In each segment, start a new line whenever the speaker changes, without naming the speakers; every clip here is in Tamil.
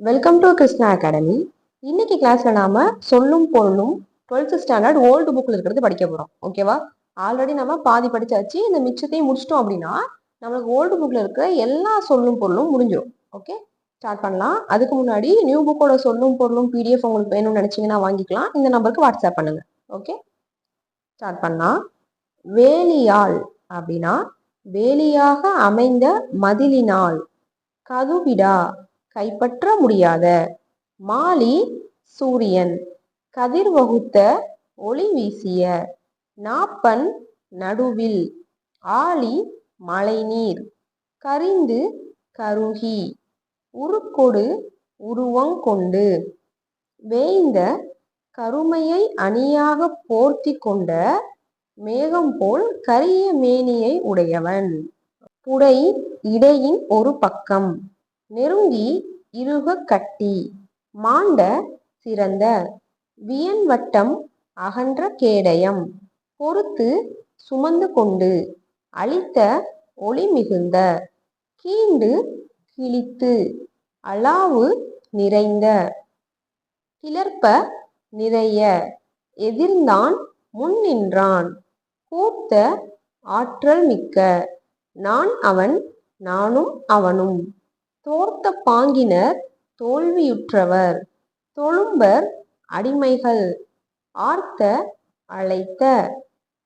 வெல்கம் டு கிருஷ்ணா அகாடமி இன்னைக்கு கிளாஸ்ல நாம சொல்லும் பொருளும் டுவெல்த் ஸ்டாண்டர்ட் ஓல்டு புக்ல இருக்கிறது படிக்க போறோம். ஓகேவா ஆல்ரெடி நம்ம பாதி படிச்சாச்சு. இந்த மிச்சத்தையும் முடிச்சிட்டோம் அப்படின்னா நம்மளுக்கு ஓல்டு புக்ல இருக்கிற எல்லா சொல்லும் பொருளும் முடிஞ்சிடும் ஓகே ஸ்டார்ட் பண்ணலாம். அதுக்கு முன்னாடி நியூ புக்கோட சொல்லும் பொருளும் பிடிஎஃப் உங்களுக்கு வேணும்னு நினைச்சீங்கன்னா வாங்கிக்கலாம். இந்த நம்பருக்கு வாட்ஸ்அப் பண்ணுங்க. ஓகே ஸ்டார்ட் பண்ணலாம். வேலியால் அப்படின்னா வேலியாக அமைந்த மதிலினால். கதுவிடா கைப்பற்ற முடியாத. மாலி சூரியன். கதிர் வகுத்த ஒளி வீசிய. நாப்பன் நடுவில். ஆழி மழைநீர். கரிந்து கருகி. உருக்கொடு உருவங்கொண்டு வேய்ந்த கருமையை அணியாக போர்த்தி கொண்ட மேகம் போல் கரிய மேனியை உடையவன். புடை இடையின் ஒரு பக்கம். நெருங்கி இருக கட்டி மாண்ட சிறந்த. வியன்வட்டம் அகன்ற கேடயம். பொறுத்து சுமந்து கொண்டு. அளித்த ஒளி மிகுந்த. கீண்டு கிழித்து. அளாவு நிறைந்த. கிளர்ப்ப நிறைய. எதிர்ந்தான் முன் நின்றான். கூத்த ஆற்றல் மிக்க. நான் அவன் நானும் அவனும். தோர்த்த பாங்கினர் தோல்வியுற்றவர். தொழும்பர் அடிமைகள் ஆர்த்த அழைத்த.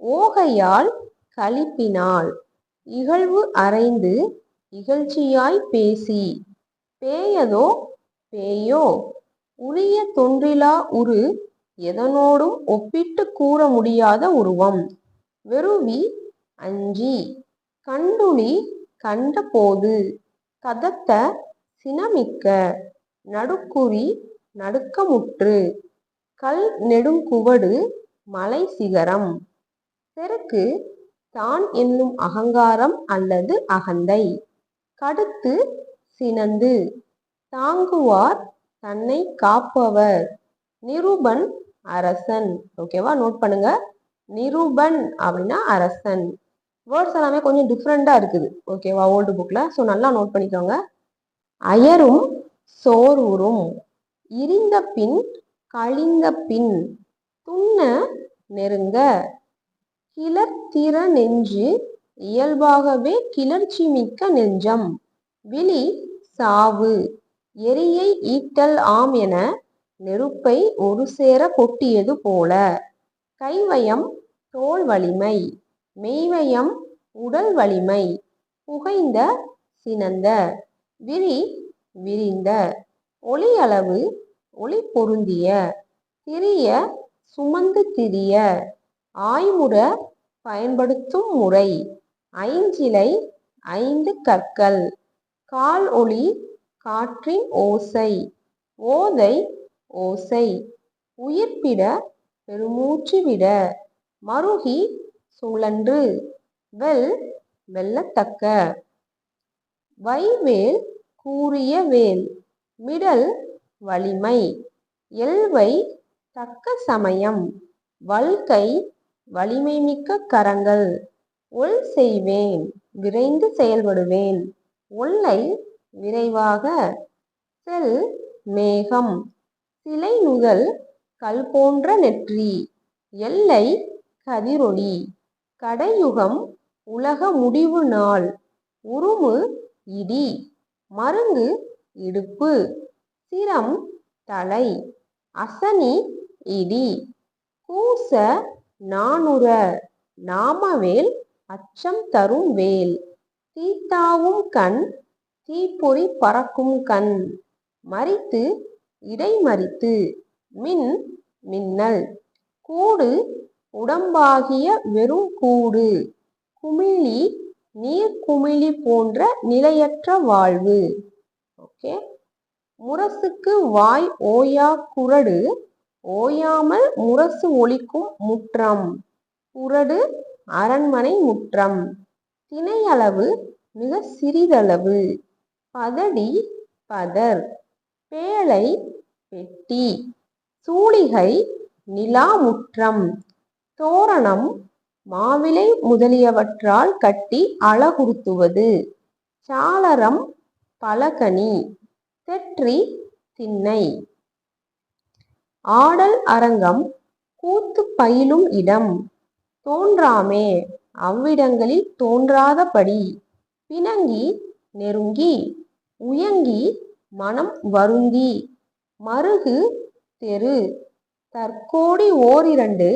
ஓகையால் கழிப்பினால் இகழ்வு அறைந்து இகழ்ச்சியாய் பேசி. பேயதோ பேயோ? உரிய தொன்றிலா உரு எதனோடும் ஒப்பிட்டு கூற முடியாத உருவம். வெறுவி அஞ்சி. கண்டுளி கண்டபோது கதத்த சினமிக்க நடுக்குறி நடுக்கமுற்று கல் நெடுங்குவடு மலை சிகரம். செருக்கு தான் என்னும் அகங்காரம் அல்லது அகந்தை. கடுத்து சினந்து தாங்குவார் தன்னை காப்பவர். நிருபன் அரசன். ஓகேவா நோட் பண்ணுங்க. நிருபன் அப்படின்னா அரசன். வேர்ட்ஸ் எல்லாமே கொஞ்சம் டிஃப்ரெண்டா இருக்குது. ஓகேவா ஓல்டு புக்ல ஸோ நல்லா நோட் பண்ணிக்கோங்க. அயரும் சோர்வுறும். இரிந்த பின் கழிந்த பின். துண்ண நெருங்க. கிளர்த்திற நெஞ்சு. இயல்பாகவே கிளர்ச்சி மிக்க நெஞ்சம். விழி சாவு. எரியை ஈட்டல் ஆம் என நெருப்பை ஒரு சேர கொட்டியது போல. கைவயம் தோல் வலிமை. மெய்வயம் உடல் வலிமை புகைந்த சினந்த. விரி விரிந்த. ஒளியளவு ஒளி பொருந்திய. திரிய சுமந்து திரிய. ஆய்முற பயன்படுத்தும் முறை. ஐஞ்சிலை ஐந்து கற்கள். கால் ஒளி காற்றின் ஓசை. ஓதை ஓசை. உயிர்ப்பிட பெருமூச்சு விட. மருகி சுழன்று வெல் வெல்லத்தக்க. வைவேல் கூறிய வேல் மிடல் வலிமை. எல்வை தக்க சமயம் வல்கை வலிமை மிக்க கரங்கள். ஒல் செய்வேன் விரைந்து செயல்படுவேன். ஒல்லை விரைவாக செல் மேகம். சிலை நுதல் கல் போன்ற நெற்றி. எல்லை கதிரொளி. கடையுகம் உலக முடிவு நாள். உருமு இடி. மருங்கு இடுப்பு. சிரம் தலை. அசனி இடி. கூச நானுற நாமவேல் அச்சம் தரும் வேல். தீத்தாவும் கண். தீப்பொறி பறக்கும் கண். மறித்து இடைமறித்து. மின் மின்னல். கூடு உடம்பாகிய வெறும் கூடு. குமிழி நீர் குமிழி போன்ற நிலையற்ற வாழ்வு. ஓகே. முரசுக்கு வாய் ஓயா குரடு ஓயாமல் முரசு ஒழிக்கும் முற்றம். குரடு அரண்மனை முற்றம். திணையளவு மிக சிறிதளவு. பதடி பதர். பேழை பெட்டி. சூளிகை நிலா முற்றம். தோரணம் மாவிலை முதலியவற்றால் கட்டி அழகுறுத்துவது. சாளரம் பலகனி தெற்றி திண்ணை. ஆடல் அரங்கம் கூத்து பயிலும் இடம். தோன்றாமே அவ்விடங்களில் தோன்றாதபடி. பிணங்கி நெருங்கி உயங்கி மனம் வருந்தி. மருகு தெரு தற்கோடி ஓரிரண்டு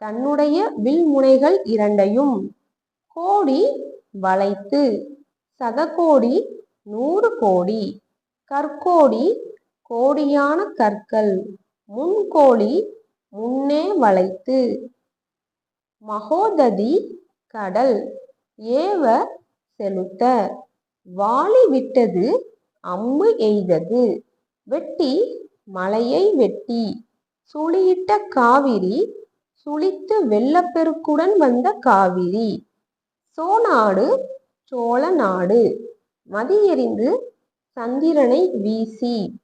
தன்னுடைய வில்முனைகள் இரண்டையும் கோடி வளைத்து சதகோடி நூறு கோடி கற்கோடி கோடியான கற்கள் முன்கோடி முன்னே வளைத்து மகோததி கடல் ஏவ செலுத்த வாளி விட்டது அம்பு எய்தது வெட்டி மலையை வெட்டி சுழியிட்ட காவிரி துளித்து வெள்ளப்பெருக்குடன் வந்த காவிரி. சோநாடு சோழ நாடு மதியெறிந்து சந்திரனை வீசி.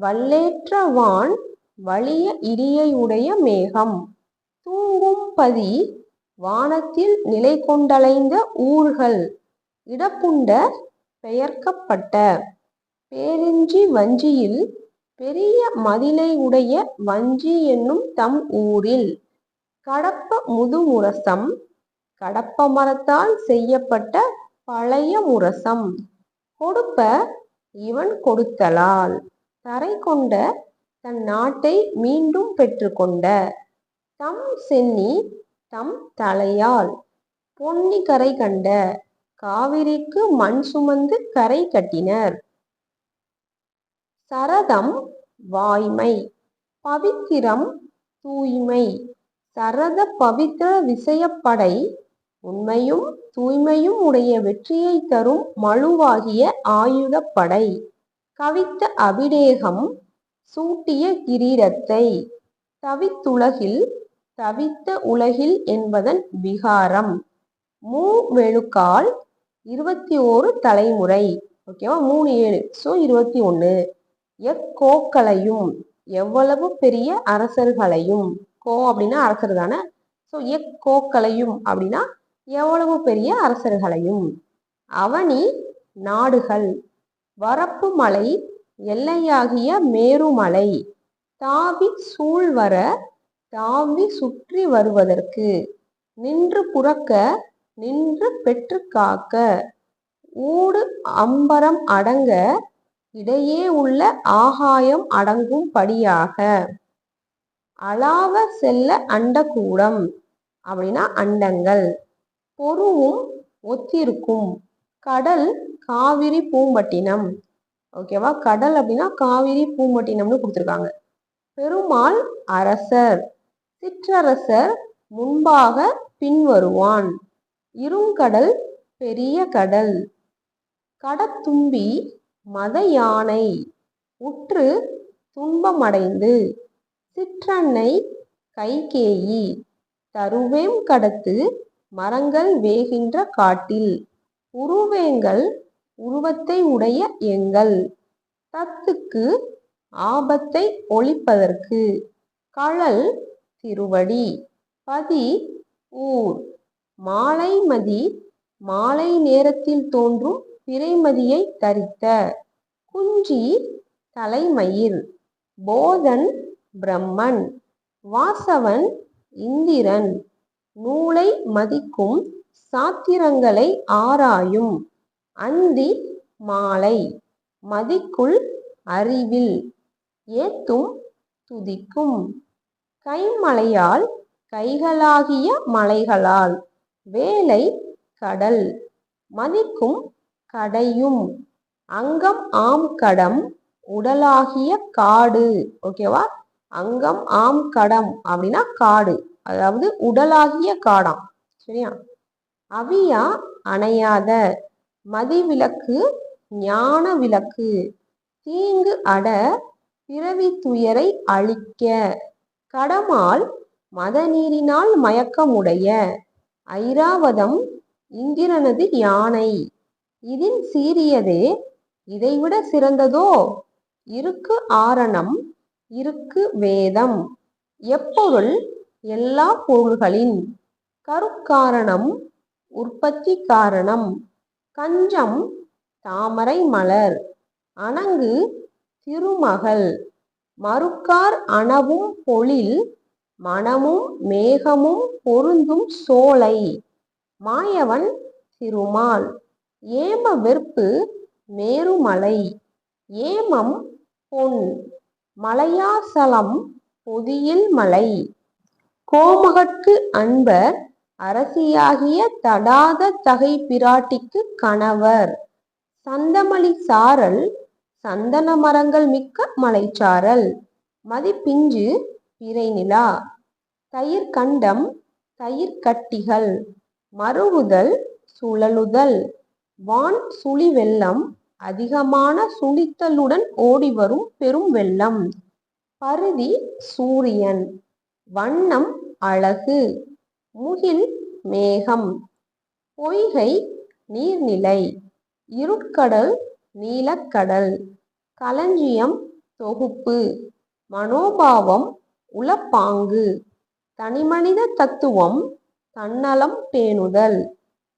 வல்லேற்ற வான் வலிய இடியையுடைய மேகம். தூங்கும் பதி வானத்தில் நிலை கொண்டலைந்த ஊர்கள். இடப்புண்ட பெயர்க்கப்பட்ட. பேரின்றி வஞ்சியில் பெரிய மதிலை உடைய வஞ்சி என்னும் தம் ஊரில். கடப்ப முதுமுரசம் கடப்ப மரத்தால் செய்யப்பட்ட பழைய முரசம். கொடுப்ப இவன் கொடுத்தலால். தரை கொண்ட தன் நாட்டை மீண்டும் பெற்றுக்கொண்ட. தம் சென்னி தம் தலையால். பொன்னி கரை கண்ட. காவிரிக்கு மண் சுமந்து கரை கட்டினர். சரதம் வாய்மை பவித்திரம் தூய்மை. சரத பவித்திர விஷயப்படை உண்மையும் தூய்மையும் உடைய வெற்றியை தரும் மழுவாகிய ஆயுதப்படை கவித்த அபிடேகம் சூட்டிய கிரீடத்தை தவித்துலகில் தவித்த உலகில் என்பதன் விகாரம். மூ வெளுக்கால் இருபத்தி ஓரு தலைமுறை ஓகேவா மூணு ஏழு. ஸோ இருபத்தி ஒன்று எக்கோக்களையும் எவ்வளவு பெரிய அரசர்களையும் கோ அப்படின்னா அரசர் தானே ஸோ எக்கோக்களையும் அப்படின்னா எவ்வளவு பெரிய அரசர்களையும்? அவனி நாடுகள். வரப்பு மலை எல்லையாகிய மேருமலை. தாவி சூழ்வர தாவி சுற்றி வருவதற்கு. நின்று புறக்க நின்று பெற்று காக்க. ஊடு அம்பரம் அடங்க இடையே உள்ள ஆகாயம் அடங்கும் படியாக. அளாவ செல்ல அண்டகூடம். அப்படின்னா அண்டங்கள். பொருவும் ஒத்திருக்கும். கடல் காவிரி பூம்பட்டினம். ஓகேவா கடல் அப்படின்னா காவிரி பூம்பட்டினம்னு கொடுத்துருக்காங்க. பெருமாள் அரசர். சிற்றரசர் முன்பாக பின்வருவான். இருங்கடல் பெரிய கடல். கடத்தும்பி மத யானை. உற்று துன்பமடைந்து சிற்றன்னை கைகேயி தருவேம் கடத்து மரங்கள் வேகின்ற காட்டில். உருவேங்கள் உருவத்தை உடைய எங்கள். தத்துக்கு ஆபத்தை ஒழிப்பதற்கு. கழல் திருவடி பதி ஊர். மாலைமதி மாலை நேரத்தில் தோன்றும் பிறைமதியை தரித்த. குஞ்சி தலைமயிர். போதன் பிரம்மன் வாசவன் இந்திரன். நூலை மதிக்கும் சாத்திரங்களை ஆராயும். அந்தி மாலை மதிக்குள் அறிவில் ஏத்தும் துதிக்கும். கைமலையால் கைகளாகிய மலைகளால். வேலை கடல் மதிக்கும் கடையும். அங்கம் ஆம் கடம் உடலாகிய காடு. ஓகேவா? அங்கம் ஆம் கடம் அப்படின்னா காடு. அதாவது உடலாகிய காடாம். சரியா? அவியா அணையாத மதிவிலக்கு ஞான விளக்கு. தீங்கு அட பிறவி துயரை அழிக்க. கடமால் மத நீரினால் மயக்கமுடைய. ஐராவதம் இந்திரனது யானை. இதின் சீரியதே இதைவிட சிறந்ததோ? இருக்கு ஆரணம் இருக்கு வேதம். எப்பொருள் எல்லா பொருள்களின் கருக்காரணம் உற்பத்தி காரணம். கஞ்சம் தாமரை மலர். அணங்கு திருமகள். மறுக்கார் அணவும் பொழில். மனமும் மேகமும் பொருந்தும் சோலை. மாயவன் திருமால். ஏம வெறுப்பு மேருமலை. ஏமம் பொன். மலையாசலம் பொதியில் மலை. கோமகற்கு அன்பர் அரசியாகிய தடாத தகை பிராட்டிக்கு கணவர். சந்தமலி சாரல் சந்தன மரங்கள் மிக்க மலைச்சாரல். மதிப்பிஞ்சு பிறைநிலா தயிர் கண்டம் தயிர் கட்டிகள். மறுவுதல் சுழலுதல். வான் சுழி வெள்ளம் அதிகமான சுழித்தலுடன் ஓடி வரும் பெரும் வெள்ளம். பருதி சூரியன். வண்ணம் அழகு. முகில் மேகம். பொய்கை நீர்நிலை. இருட்கடல் நீலக்கடல். களஞ்சியம் தொகுப்பு. மனோபாவம் உளப்பாங்கு. தனிமனித தத்துவம் தன்னலம் பேணுதல்.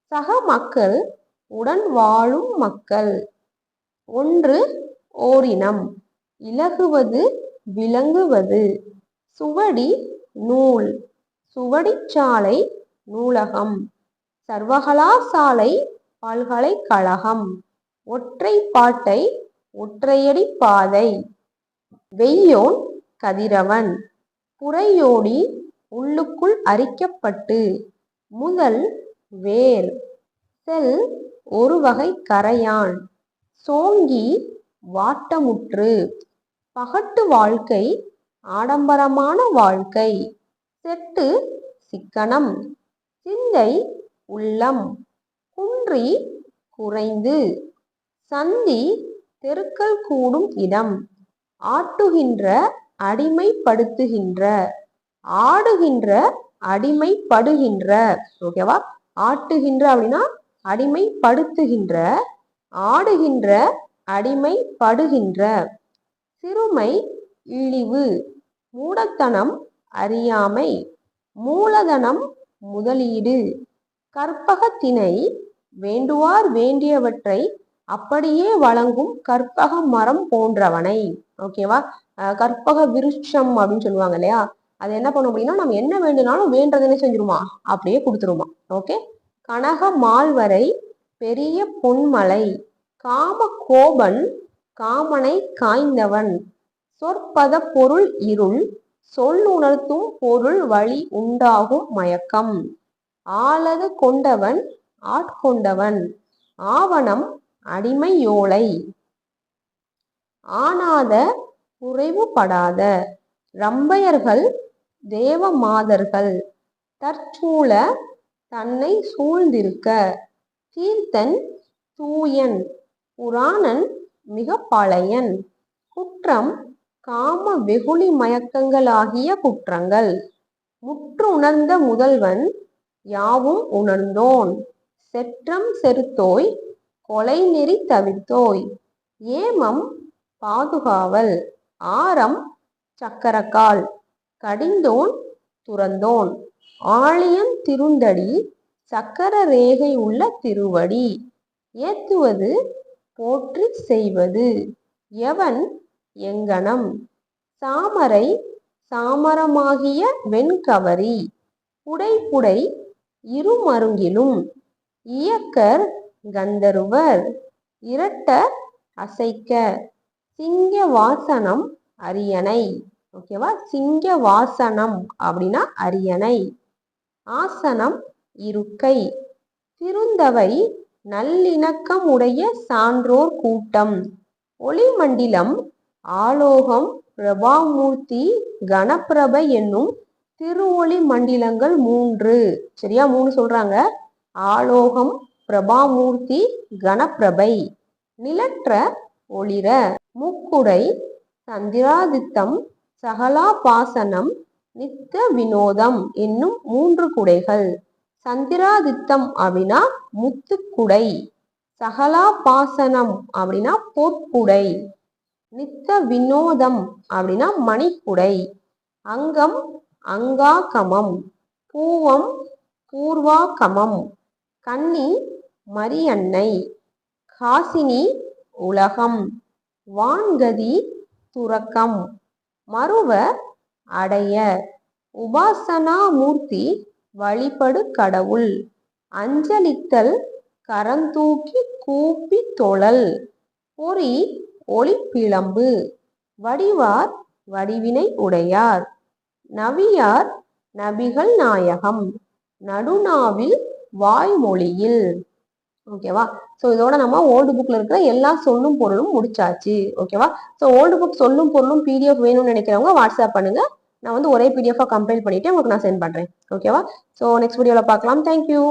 சக மக்கள் உடன் வாழும் மக்கள். ஒன்று ஓரினம் இலகுவது விளங்குவது. சுவடி நூல் சுவடிச்சாலை நூலகம் சர்வகலாசாலை பல்கலைக்கழகம் ஒற்றை பாட்டை ஒற்றையடி பாதை. வெய்யோன் கதிரவன் புறையோடி உள்ளுக்குள் அரிக்கப்பட்டு முதல் வேர் செல் ஒரு வகை கரையான். சோங்கி வாட்டமுற்று. பகட்டு வாழ்க்கை ஆடம்பரமான வாழ்க்கை. செட்டு சிக்கனம். சிந்தை உள்ளம். குன்றி குறைந்து. சந்தி தெருக்கள் கூடும் இடம். ஆட்டுகின்ற அடிமைப்படுத்துகின்ற. ஆடுகின்ற அடிமைப்படுகின்ற. ஓகேவா ஆட்டுகின்ற அப்படின்னா அடிமைப்படுத்துகின்ற. ஆடுகின்ற அடிமை படுகின்ற. சிறுமை இழிவு மூடத்தனம் அறியாமை மூலதனம் முதலீடு. கற்பகத்தினை வேண்டுவார் வேண்டியவற்றை அப்படியே வழங்கும் கற்பக மரம் போன்றவனை. ஓகேவா கற்பக விருட்சம் அப்படின்னு சொல்லுவாங்க இல்லையா? அது என்ன பண்ணும் அப்படின்னா நம்ம என்ன வேண்டுனாலும் வேண்டதுன்னு செஞ்சிருமா? அப்படியே கொடுத்துருமா. ஓகே கனக மால்வரை பெரிய பொன்மலை. காம கோபன் காமனை காய்ந்தவன். சொற்பத பொருள் இருள் சொல் உணர்த்தும் பொருள் வழி உண்டாகும் மயக்கம். ஆளது கொண்டவன் ஆட்கொண்டவன். ஆவணம் அடிமையோலை ஆனாத குறைவுபடாத ரம்பையர்கள் தேவமாதர்கள் தற்சூழ தன்னை சூழ்ந்திருக்க கீர்த்தன் தூயன் புராணன் மிக பழையன். குற்றம் காம வெகுளி மயக்கங்களாகிய குற்றங்கள். முற்று உணர்ந்த முதல்வன் யாவும் உணர்ந்தோன். செற்றம் செருத்தோய் கொலை நெறி தவிர்த்தோய். ஏமம் பாதுகாவல் ஆரம் சக்கரக்கால். கடிந்தோன் துறந்தோன். ஆழியன் திருந்தடி சக்கர ரேகை உள்ள திருவடி. ஏத்துவது போற்றி செய்வது. எவன் எங்கனம்? சாமரை சாமரமாகிய வெண்கவரி. புடை புடை இருமருங்கிலும் இயக்கர் கந்தருவர். இரட்ட அசைக்க சிங்க வாசனம் அரியணை. ஓகேவா? சிங்க வாசனம் அப்படின்னா அரியணை. ஆசனம் இருக்கை. திருந்தவை நல்லிணக்கம் உடைய சான்றோர் கூட்டம். ஒளிமண்டிலம் ஆலோகம் பிரபாமூர்த்தி கணப்பிரப என்னும் திருவொளி மண்டிலங்கள் மூன்று. சரியா? மூணு சொல்றாங்க. ஆலோகம் பிரபாமூர்த்தி கணப்பிரபை. நிலற்ற ஒளிர முக்குடை சந்திராதித்தம் சகலா பாசனம் நித்த வினோதம் என்னும் மூன்று குடைகள். சந்திராதித்தம் அப்படின்னா முத்துக்குடை சகலா பாசனம் அப்படின்னா பொற்குடை நித்த வினோதம் அப்படின்னா மணிக்குடை அங்கம் அங்காகமம் பூவம் பூர்வாகமம் கன்னி மரியன்னை காசினி உலகம் வான்கதி துறக்கம் மறுவ அடைய உபாசனா மூர்த்தி வழிபடு கடவுள். அஞ்சலித்தல் கரந்தூக்கி கூப்பி தொழல். பொறி ஒளிப்பிளம்பு வடிவார் வடிவினை உடையார். நவியார் நபிகள் நாயகம். நடுநாவில் வாய்மொழியில். ஓகேவா ஸோ இதோட நம்ம ஓல்டு புக்ல இருக்கிற எல்லா சொல்லும் பொருளும் முடிச்சாச்சு. ஓகேவா ஸோ ஓல்டு புக் சொல்லும் பொருளும் பிடிஎஃப் வேணும்னு நினைக்கிறவங்க வாட்ஸ்அப் பண்ணுங்க. நான் வந்து ஒரே பிடிஎஃபாக கம்பைல் பண்ணிட்டு உங்களுக்கு நான் சென்ட் பண்றேன். ஓகேவா ஸோ நெக்ஸ்ட் வீடியோவில் பார்க்கலாம். தேங்க்யூ